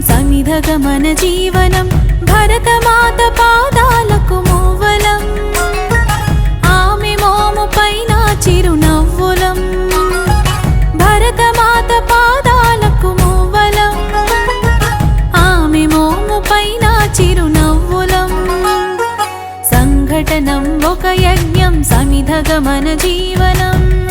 సమిధగమన జీవనం భరతమాత పాదాలకు మూవలం. ఆమె మోము పైన చిరునవ్వులం. భరతమాత పాదాలకు మూవలం. ఆమె మోము పైన చిరునవ్వులం. సంఘటనం ఒక యజ్ఞం సమిధగమన జీవనం.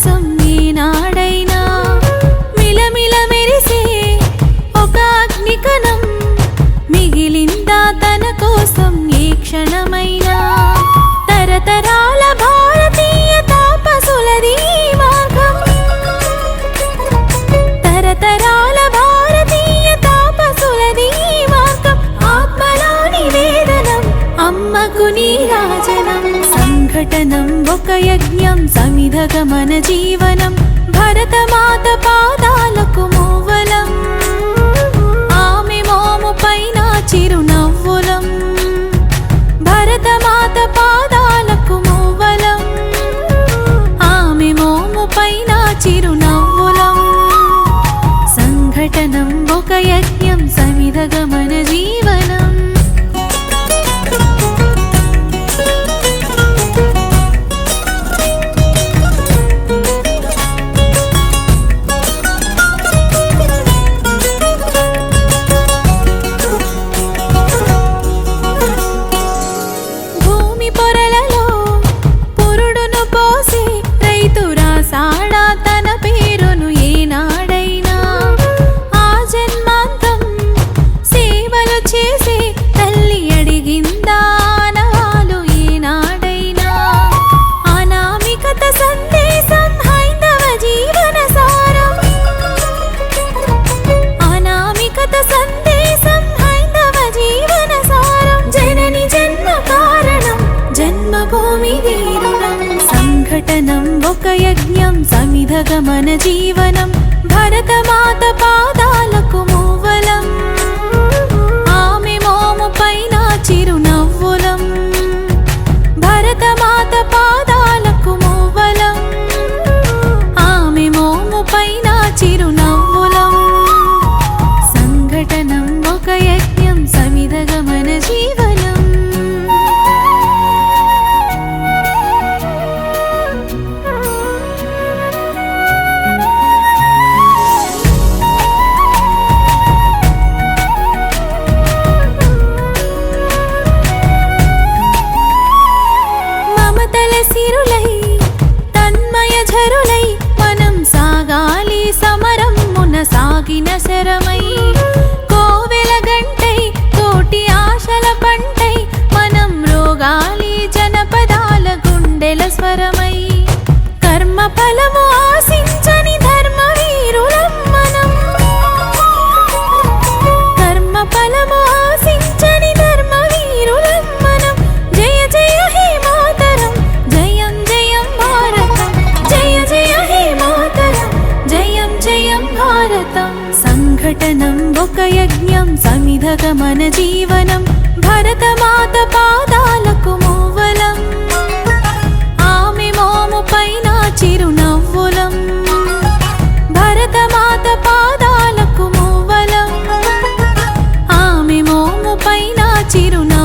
కోసం ఏనాడైనా మిలమిల మెరిసే ఒక అగ్నికణం మిగిలిందా తన కోసం ఏ క్షణమైనా? తరతరాల భారతీయ తాపసులది ఈ మార్గం. తరతరాల భారతీయ తాపసులది ఈ మార్గం. ఆత్మలో నివేదనం అమ్మకు నీరాజనం. సంఘటనం ఒక యజ్ఞం సమిధగమన జీవనం భరతమాత పాదాలకు మూవలం. ఆమె మోము పైన చిరునవ్వులం. భరతమాత పాదాలకు మూవలం. ఆమె మోము పైన చిరునవ్వులం. సంఘటనం ఒక యజ్ఞం సమిధగమన జీవనం జన్మభూమి వీరులం సంఘటనం ఒక యజ్ఞం సమిధగమన జీవనం భరతమాత పాదాలకు మూవలం. దానం ఒక యజ్ఞం సమిధక మన జీవనం భరతమాత పాదాలకు మూవలం ఆమె మోము పైన చిరునవ్వులం. భరతమాత పాదాలకు మూవలం ఆమె మోము పైన చిరునవ్వు